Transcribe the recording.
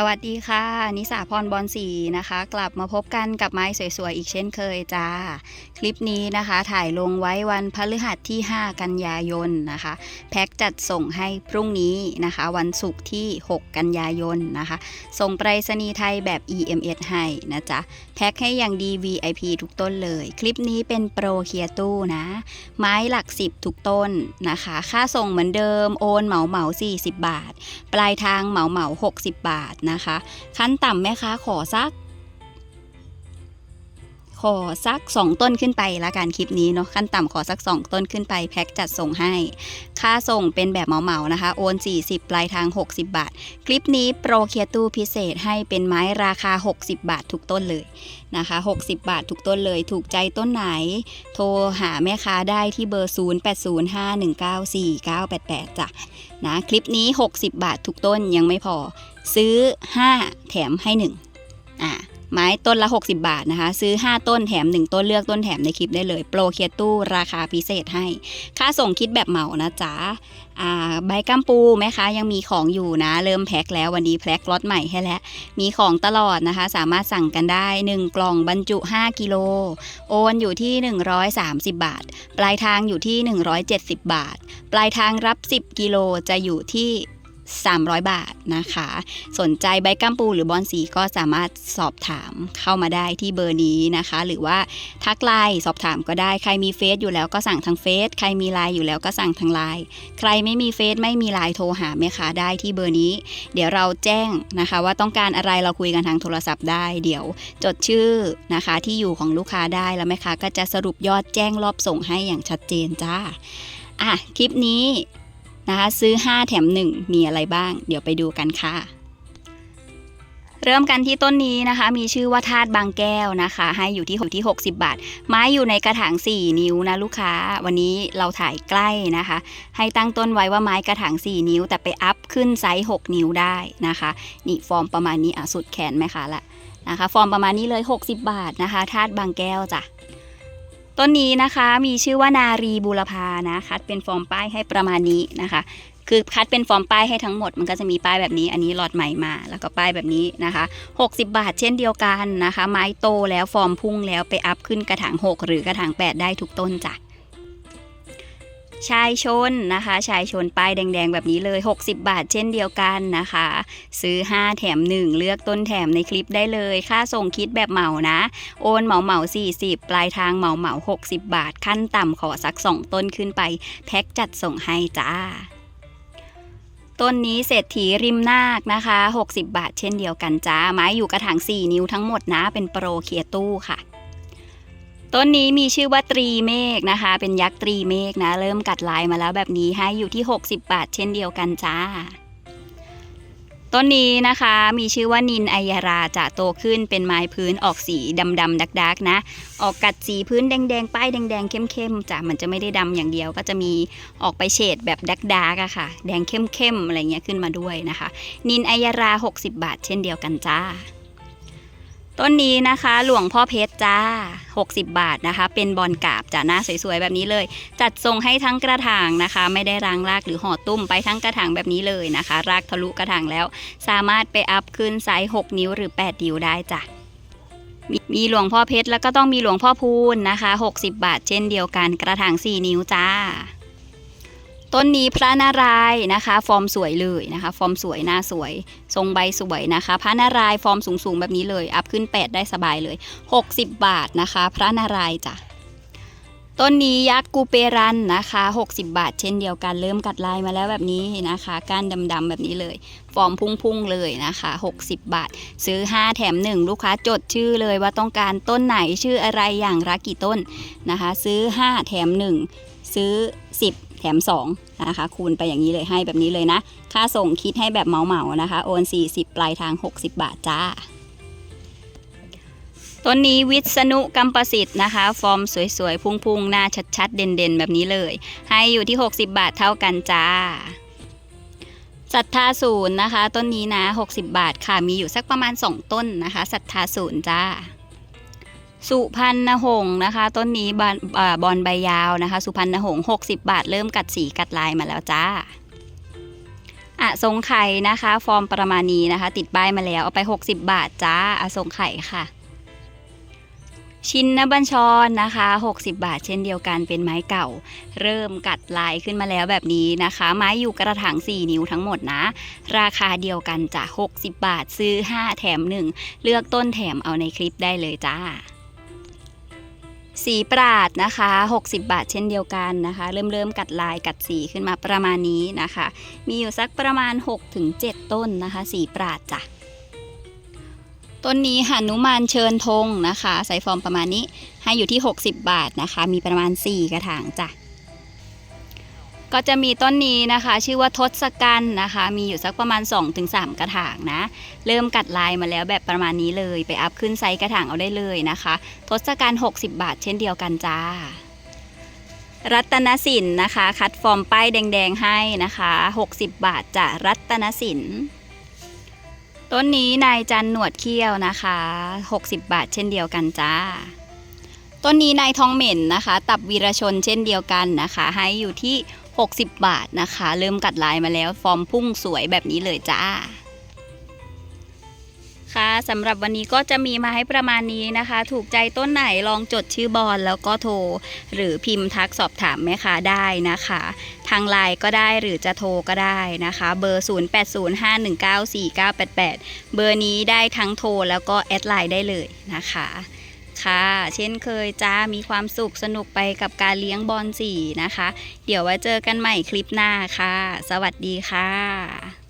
สวัสดีค่ะ นิสาพรบอลสีนะคะ กลับมาพบกันกับไม้สวยๆ อีกเช่นเคยจ้า คลิปนี้นะคะ ถ่ายลงไว้วันพฤหัสที่ 5 กันยายนนะคะ แพ็กจัดส่งให้พรุ่งนี้นะคะ วันศุกร์ที่ 6 กันยายนนะคะ ส่งไปรษณีย์ไทยแบบ EMS ให้นะจ๊ะ แพ็กให้อย่างดี VIP ทุกต้นเลย คลิปนี้เป็นโปรเคียร์ตู้นะ ไม้หลัก 10 ทุกต้นนะคะ ค่าส่งเหมือนเดิมโอนเหมาเหมา40 บาท ปลายทางเหมาเหมา60 บาทนะคะ ขั้นต่ำแม่ค้าขอสัก ขอสัก 2 ต้นขึ้นไปละกันคลิปนี้เนาะขั้นต่ำขอสัก 2 ต้นขึ้นไปแพ็คจัดส่งให้ ค่าส่งเป็นแบบเหมาๆนะคะ โอน 40 ปลายทาง 60 บาท คลิปนี้โปรเคียร์ตู้พิเศษให้เป็นไม้ราคา 60 บาททุกต้นเลยนะคะ 60 บาททุกต้นเลย ถูกใจต้นไหน โทรหาแม่ค้าได้ที่เบอร์ 0805194988จ้ะนะคลิปนี้ 60 บาททุกต้นยังไม่พอ ซื้อ 5 แถมให้ 1อ่า ไม้ต้นละ 60 บาทนะคะ ซื้อ 5 ต้นแถม 1 ต้นเลือกต้นแถมในคลิปได้เลย โปรเคียตู้ราคาพิเศษให้ ค่าส่งคิดแบบเหมานะจ๊ะใบกัมปูแม่ค้ายังมีของอยู่นะ เริ่มแพ็คแล้ววันนี้แพ็คล็อตใหม่ให้แล้ว มีของตลอดนะคะ สามารถสั่งกันได้ 1 กล่องบรรจุ 5 กิโล โอนอยู่ที่ 130 บาท ปลายทางอยู่ที่ 170 บาท ปลายทางรับ 10 กิโลจะอยู่ที่ 300 บาทนะคะ สนใจใบกัมปูหรือบอลสีก็สามารถสอบถามเข้ามาได้ที่เบอร์นี้นะคะ หรือว่าทักไลน์สอบถามก็ได้ใครมีเฟซอยู่แล้วก็สั่งทางเฟซใครมีไลน์อยู่แล้วก็สั่งทางไลน์ใครไม่มีเฟซไม่มีไลน์โทรหาแม่ค้าได้ที่เบอร์นี้ เดี๋ยวเราแจ้งนะคะ ว่าต้องการอะไรเราคุยกันทางโทรศัพท์ได้ เดี๋ยวจดชื่อนะคะที่อยู่ของลูกค้าได้แล้วแม่ค้าก็จะสรุปยอดแจ้งรอบส่งให้อย่างชัดเจนจ้าอะคลิปนี้ นะคะ ซื้อ 5 แถม 1 มีอะไรบ้าง เดี๋ยวไปดูกันค่ะ เริ่มกันที่ต้นนี้นะคะ มีชื่อว่าธาตุบางแก้วนะคะ ให้อยู่ที่6ที่ 60 บาท ไม้อยู่ในกระถาง 4 นิ้วนะลูกค้า วันนี้เราถ่ายใกล้นะคะ ให้ตั้งต้นไว้ว่าไม้กระถาง 4 นิ้ว แต่ไปอัพขึ้นไซส์ 6 นิ้วได้นะคะ นี่ฟอร์มประมาณนี้อะสุดแขนไหมคะละนะคะ ฟอร์มประมาณนี้เลย 60 บาทนะคะธาตุบางแก้วจ้ะ ต้นนี้นะคะมีชื่อว่านารีบุรพานะคัดเป็นฟอร์มป้ายให้ประมาณนี้นะคะ คือคัดเป็นฟอร์มป้ายให้ทั้งหมด มันก็จะมีป้ายแบบนี้ อันนี้หลอดใหม่มา แล้วก็ป้ายแบบนี้นะคะ 60 บาทเช่นเดียวกันนะคะ ไม้โตแล้วฟอร์มพุ่งแล้วไปอัพขึ้นกระถาง 6 หรือกระถาง 8 ได้ทุกต้นจ้ะ ชายชนนะคะ ชายชนป้ายแดง ๆ แบบนี้เลย 60 บาทเช่นเดียวกันนะคะ ซื้อ 5 แถม 1 เลือกต้นแถมในคลิปได้เลย ค่าส่งคิดแบบเหมานะ โอนเหมาเหมา40 ปลายทางเหมาเหมา60 บาท ขั้นต่ำขอสัก 2 ต้นขึ้นไป แพ็กจัดส่งให้จ้าต้นนี้เศรษฐีริมนาคนะคะ 60 บาทเช่นเดียวกันจ้า ไม้อยู่กระถาง 4 นิ้วทั้งหมดนะ เป็นโปรเคียร์ตู้ค่ะ ต้นนี้มีชื่อว่าตรีเมฆนะคะ เป็นยักษ์ตรีเมฆนะ เริ่มกัดลายมาแล้วแบบนี้ให้อยู่ที่ 60 บาท เช่นเดียวกันจ้า ต้นนี้นะคะมีชื่อว่านินไอยาราจะโตขึ้นเป็นไม้พื้นออกสีดำดำดักดักๆนะ ออกกัดสีพื้นแดงๆ ป้ายแดงๆ เข้มๆจ้ะมันจะไม่ได้ดำอย่างเดียวก็จะมีออกไปเฉดแบบดักดักๆอะค่ะ แดงเข้มๆอะไรเงี้ยขึ้นมาด้วยนะคะ นินไอยารา 60 บาท เช่นเดียวกันจ้า ต้นนี้นะคะหลวงพ่อเพชรจ้า 60 บาทนะคะ เป็นบอลกาบจ้ะหน้าสวยๆแบบนี้เลย จัดทรงให้ทั้งกระถางนะคะ ไม่ได้รางรากหรือห่อตุ้มไปทั้งกระถางแบบนี้เลยนะคะ รากทะลุกระถางแล้ว สามารถไปอัพขึ้นไซส์6 นิ้วหรือ 8 นิ้วได้จ้ะมีมีหลวงพ่อเพชรแล้วก็ต้องมีหลวงพ่อพูนนะคะ 60 บาทเช่นเดียวกันกระถาง 4 นิ้วจ้า ต้นนี้พระนารายนะคะ ฟอร์มสวยเลยนะคะ ฟอร์มสวยหน้าสวย ทรงใบสวยนะคะ พระนารายฟอร์มสูงๆแบบนี้เลย อัพขึ้น 8 ได้สบายเลย 60 บาทนะคะ พระนารายจ้ะต้นนี้ยักษ์กูเปรันนะคะ 60 บาท เช่นเดียวกันเริ่มกัดลายมาแล้วแบบนี้นะคะก้านดำๆแบบนี้เลย ฟอร์มพุ่งๆเลยนะคะ 60 บาท ซื้อ 5 แถม 1 ลูกค้าจดชื่อเลยว่าต้องการต้นไหนชื่ออะไรอย่างละกี่ต้นนะคะ ซื้อ 5 แถม 1 ซื้อ 10 แถม2นะคะคูณไปอย่างนี้เลยให้แบบนี้เลยนะ ค่าส่งคิดให้แบบเหมานะคะโอน 40 ปลายทาง 60 บาทจ้าต้นนี้วิษณุกัมประสิทธิ์นะคะ ฟอร์มสวยๆ พุ่งๆ หน้าชัดๆ เด่นๆ แบบนี้เลย ให้อยู่ที่ 60 บาทเท่ากันจ้าศรัทธาศูนย์นะคะ ต้นนี้นะ 60 บาทค่ะมีอยู่สักประมาณ 2 ต้นนะคะศรัทธาศูนย์จ้า สุพรรณหงส์นะคะ ต้นนี้บอลบอลใบยาวนะคะ สุพรรณหงส์60 บาท เริ่มกัดสีกัดลายมาแล้วจ้าอะทรงไข่นะคะ ฟอร์มประมาณนี้นะคะ ติดป้ายมาแล้วเอาไป 60 บาทจ้าอะทรงไข่ค่ะ ชินนบัญชรนะคะ 60 บาท เช่นเดียวกันเป็นไม้เก่า เริ่มกัดลายขึ้นมาแล้วแบบนี้นะคะ ไม้อยู่กระถาง 4 นิ้วทั้งหมดนะ ราคาเดียวกันจ้ะ60 บาทซื้อ 5 แถม 1 เลือกต้นแถมเอาในคลิปได้เลยจ้า สีปราดนะคะ 60 บาทเช่นเดียวกันนะคะ เริ่มเริ่มกัดลายกัดสีขึ้นมาประมาณนี้นะคะ มีอยู่สักประมาณ 6-7 ต้นนะคะ สีปราดจ้ะต้นนี้หนุมานเชิญธงนะคะใส่ฟอร์มประมาณนี้ให้อยู่ที่ 60 บาทนะคะ มีประมาณ 4 กระถางจ้ะ ก็จะมีต้นนี้นะคะ ชื่อว่าทศกัณฐ์นะคะ มีอยู่สักประมาณ 2-3 กระถางนะ เริ่มกัดลายมาแล้วแบบประมาณนี้เลยไปอัพขึ้นไซส์กระถางเอาได้เลยนะคะ ทศกัณฐ์60 บาทเช่นเดียวกันจ้า รัตนสินนะคะ คัดฟอร์มป้ายแดงๆให้นะคะ 60 บาทจ้ะรัตนสินต้นนี้นายจันหนวดเขี้ยวนะคะ 60 บาทเช่นเดียวกันจ้าต้นนี้นายทองเหม็นนะคะ ตับวีรชนเช่นเดียวกันนะคะ ให้อยู่ที่ 60 บาทนะคะ เริ่มกัดลายมาแล้ว ฟอร์มพุ่งสวยแบบนี้เลยจ้า ค่ะสำหรับวันนี้ก็จะมีมาให้ประมาณนี้นะคะ ถูกใจต้นไหนลองจดชื่อบอลแล้วก็โทร หรือพิมพ์ทักสอบถามแม่ค้าได้นะคะ ทางไลน์ก็ได้หรือจะโทรก็ได้นะคะ เบอร์ 0805194988 เบอร์นี้ได้ทั้งโทรแล้วก็แอดไลน์ได้เลยนะคะ ค่ะ เช่นเคยจ้ามีความสุขสนุกไปกับการเลี้ยงบอลสีนะคะ เดี๋ยวไว้เจอกันใหม่คลิปหน้าค่ะ สวัสดีค่ะ